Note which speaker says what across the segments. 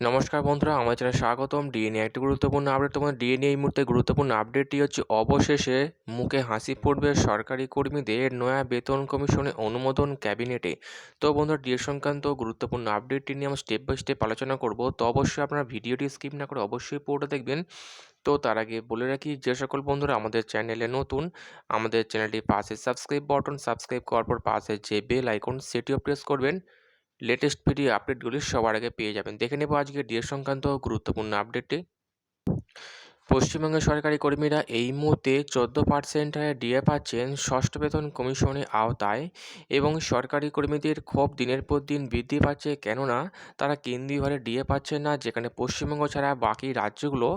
Speaker 1: নমস্কার বন্ধুরা, আমার চ্যানেলে স্বাগতম। ডিএনএ একটি গুরুত্বপূর্ণ আপডেট তোমাদের ডিএনএ এই মুহূর্তে গুরুত্বপূর্ণ আপডেটটি হচ্ছে, অবশেষে মুখে হাসি পড়বে সরকারি কর্মীদের নয়া বেতন কমিশনে অনুমোদন ক্যাবিনেটে। তো বন্ধুরা ডিএ সংক্রান্ত গুরুত্বপূর্ণ আপডেটটি নিয়ে আমরা স্টেপ বাই স্টেপ আলোচনা করব। তো অবশ্যই আপনারা ভিডিওটি স্কিপ না করে অবশ্যই পুরোটা দেখবেন। তো তার আগে বলে রাখি, যে সকল বন্ধুরা আমাদের চ্যানেলে নতুন, আমাদের চ্যানেলটি পাশে সাবস্ক্রাইব বটন সাবস্ক্রাইব করার পর পাশে যে বেল আইকন সেটিও প্রেস করবেন। লেটেস্ট ভিডিও আপডেটগুলি সবার আগে পেয়ে যাবেন। দেখে নেব আজকে ডিএ সংক্রান্ত গুরুত্বপূর্ণ আপডেটটি পশ্চিমবঙ্গের সরকারি কর্মীরা এই মুহূর্তে চোদ্দ পার্সেন্ট হারে ডিএ পাচ্ছেন ষষ্ঠ বেতন কমিশনের আওতায় এবং সরকারি কর্মীদের ক্ষোভ দিনের পর দিন বৃদ্ধি পাচ্ছে। কেননা, তারা কেন্দ্রীয় হারে ডিএ পাচ্ছেন না, যেখানে পশ্চিমবঙ্গ ছাড়া বাকি রাজ্যগুলো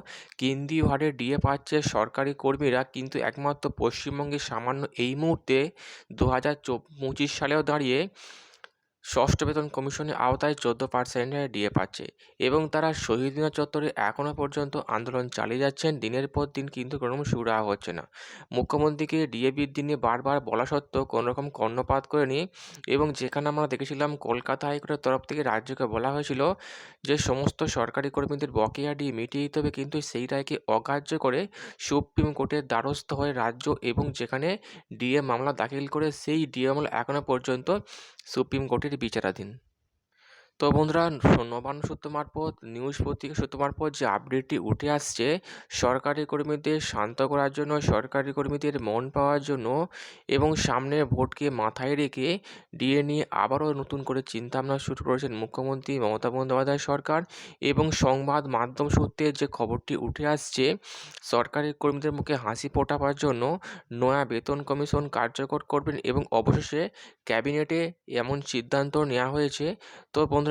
Speaker 1: কেন্দ্রীয় হারে ডিএ পাচ্ছে। সরকারি কর্মীরা কিন্তু একমাত্র পশ্চিমবঙ্গে সামান্য এই মুহূর্তে দু হাজার পঁচিশ সালেও দাঁড়িয়ে ষষ্ঠ বেতন কমিশনের আওতায় চোদ্দ পার্সেন্ট ডিএ পাচ্ছে এবং তারা শহীদ মিনার চত্বরে এখনও পর্যন্ত আন্দোলন চালিয়ে যাচ্ছেন। দিনের পর দিন কিন্তু কোনো সুরা হচ্ছে না। মুখ্যমন্ত্রীকে ডিএ বৃদ্ধি নিয়ে বারবার বলা সত্ত্বেও কোনো রকম কর্ণপাত করেনি এবং যেখানে আমরা দেখেছিলাম কলকাতা হাইকোর্টের তরফ থেকে রাজ্যকে বলা হয়েছিল যে সমস্ত সরকারি কর্মীদের বকেয়া ডিএ মিটিয়ে দিতে হবে কিন্তু সেই রায়কে অগ্রাহ্য করে সুপ্রিম কোর্টের দ্বারস্থ হয়ে রাজ্য এবং যেখানে ডিএ মামলা দাখিল করে সেই ডিএ মামলা এখনও পর্যন্ত সুপ্রিম কোর্টের বিচারাধীন তো বন্ধুরা নবান্ন সূত্র মারফত নিউজ পত্রিকা সূত্র মারফত যে আপডেটটি উঠে আসছে, সরকারি কর্মীদের শান্ত করার জন্য, সরকারি কর্মীদের মন পাওয়ার জন্য এবং সামনের ভোটকে মাথায় রেখে ডিএ নিয়ে আবারও নতুন করে চিন্তাভাবনা শুরু করেছেন মুখ্যমন্ত্রী মমতা বন্দ্যোপাধ্যায় সরকার এবং সংবাদ মাধ্যম সূত্রে যে খবরটি উঠে আসছে, সরকারি কর্মীদের মুখে হাসি ফোটাবার জন্য নয়া বেতন কমিশন কার্যকর করবেন এবং অবশেষে ক্যাবিনেটে এমন সিদ্ধান্ত নেওয়া হয়েছে। তো বন্ধুরা